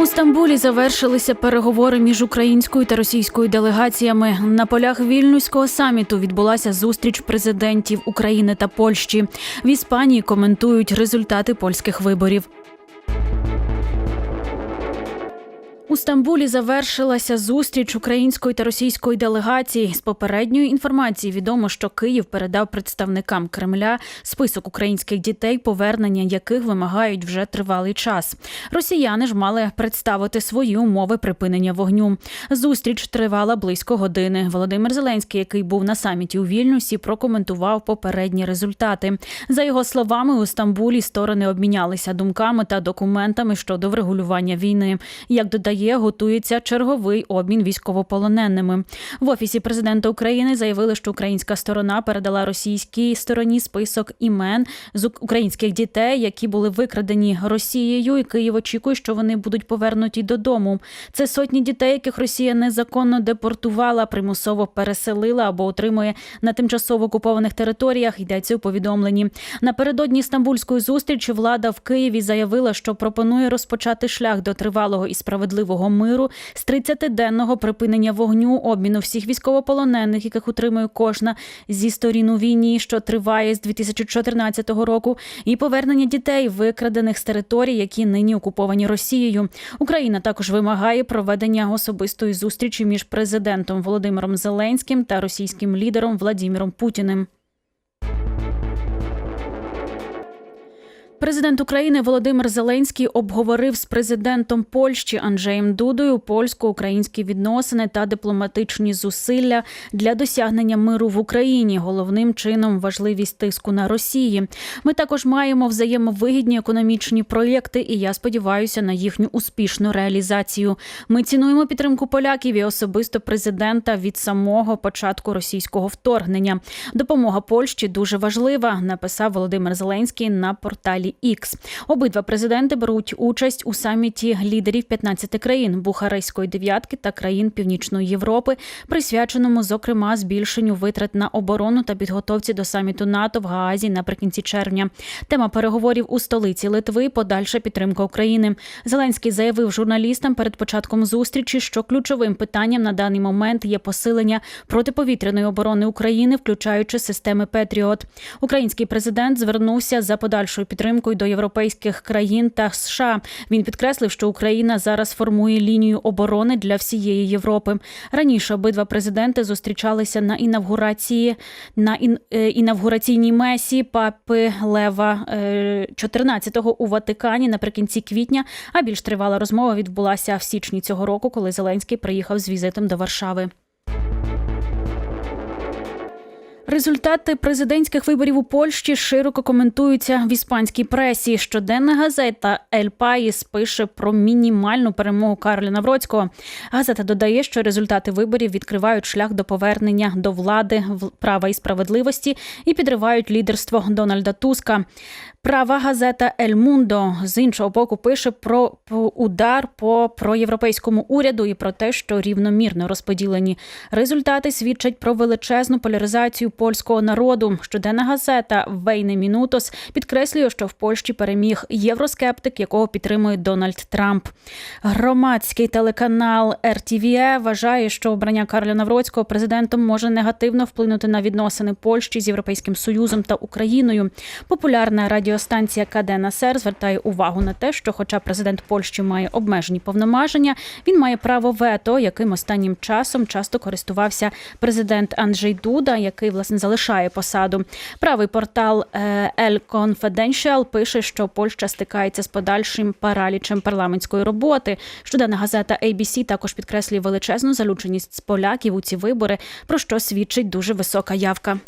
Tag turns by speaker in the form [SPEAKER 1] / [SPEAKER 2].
[SPEAKER 1] У Стамбулі завершилися переговори між українською та російською делегаціями. На полях вільнюського саміту відбулася зустріч президентів України та Польщі. В Іспанії коментують результати польських виборів. У Стамбулі завершилася зустріч української та російської делегації. З попередньої інформації відомо, що Київ передав представникам Кремля список українських дітей, повернення яких вимагають вже тривалий час. Росіяни ж мали представити свої умови припинення вогню. Зустріч тривала близько години. Володимир Зеленський, який був на саміті у Вільнюсі, прокоментував попередні результати. За його словами, у Стамбулі сторони обмінялися думками та документами щодо врегулювання війни. Як додає, готується черговий обмін військовополоненими. В офісі президента України заявили, що українська сторона передала російській стороні список імен з українських дітей, які були викрадені Росією, і Київ очікує, що вони будуть повернуті додому. Це сотні дітей, яких Росія незаконно депортувала, примусово переселила або утримує на тимчасово окупованих територіях. Йдеться у повідомленні. Напередодні стамбульської зустрічі влада в Києві заявила, що пропонує розпочати шлях до тривалого і справедливого миру з 30-денного припинення вогню, обміну всіх військовополонених, яких утримує кожна зі сторін у війні, що триває з 2014 року, і повернення дітей, викрадених з територій, які нині окуповані Росією. Україна також вимагає проведення особистої зустрічі між президентом Володимиром Зеленським та російським лідером Владіміром Путіним. Президент України Володимир Зеленський обговорив з президентом Польщі Анджеєм Дудою польсько-українські відносини та дипломатичні зусилля для досягнення миру в Україні. Головним чином важливість тиску на Росії. Ми також маємо взаємовигідні економічні проєкти, і я сподіваюся на їхню успішну реалізацію. Ми цінуємо підтримку поляків і особисто президента від самого початку російського вторгнення. Допомога Польщі дуже важлива, написав Володимир Зеленський на порталі X. Обидва президенти беруть участь у саміті лідерів 15 країн Бухарестської дев'ятки та країн Північної Європи, присвяченому зокрема збільшенню витрат на оборону та підготовці до саміту НАТО в Гаазі наприкінці червня. Тема переговорів у столиці Литви подальша підтримка України. Зеленський заявив журналістам перед початком зустрічі, що ключовим питанням на даний момент є посилення протиповітряної оборони України, включаючи системи Петріот. Український президент звернувся за подальшою підтримкою до європейських країн та США. Він підкреслив, що Україна зараз формує лінію оборони для всієї Європи. Раніше обидва президенти зустрічалися на інавгурації на е, інавгураційній месі папи Лева е, 14-го у Ватикані наприкінці квітня. А більш тривала розмова відбулася в січні цього року, коли Зеленський приїхав з візитом до Варшави. Результати президентських виборів у Польщі широко коментуються в іспанській пресі. Щоденна газета «Ель Паїс» пише про мінімальну перемогу Карля Навроцького. Газета додає, що результати виборів відкривають шлях до повернення до влади права і справедливості і підривають лідерство Дональда Туска. Права газета «Ель Мундо» з іншого боку пише про удар по проєвропейському уряду і про те, що рівномірно розподілені результати свідчать про величезну поляризацію польського народу. Щоденна газета «Вейне Мінутос» підкреслює, що в Польщі переміг євроскептик, якого підтримує Дональд Трамп. Громадський телеканал РТВЕ вважає, що обрання Карля Навроцького президентом може негативно вплинути на відносини Польщі з Європейським Союзом та Україною. Популярна радіостанція КД Насер звертає увагу на те, що, хоча президент Польщі має обмежені повноваження, він має право вето, яким останнім часом часто користувався президент Анджей Дуда, який власне залишає посаду. Правий портал е, El Confidential пише, що Польща стикається з подальшим паралічем парламентської роботи. Щоденна газета ABC також підкреслює величезну залученість з поляків у ці вибори, про що свідчить дуже висока явка.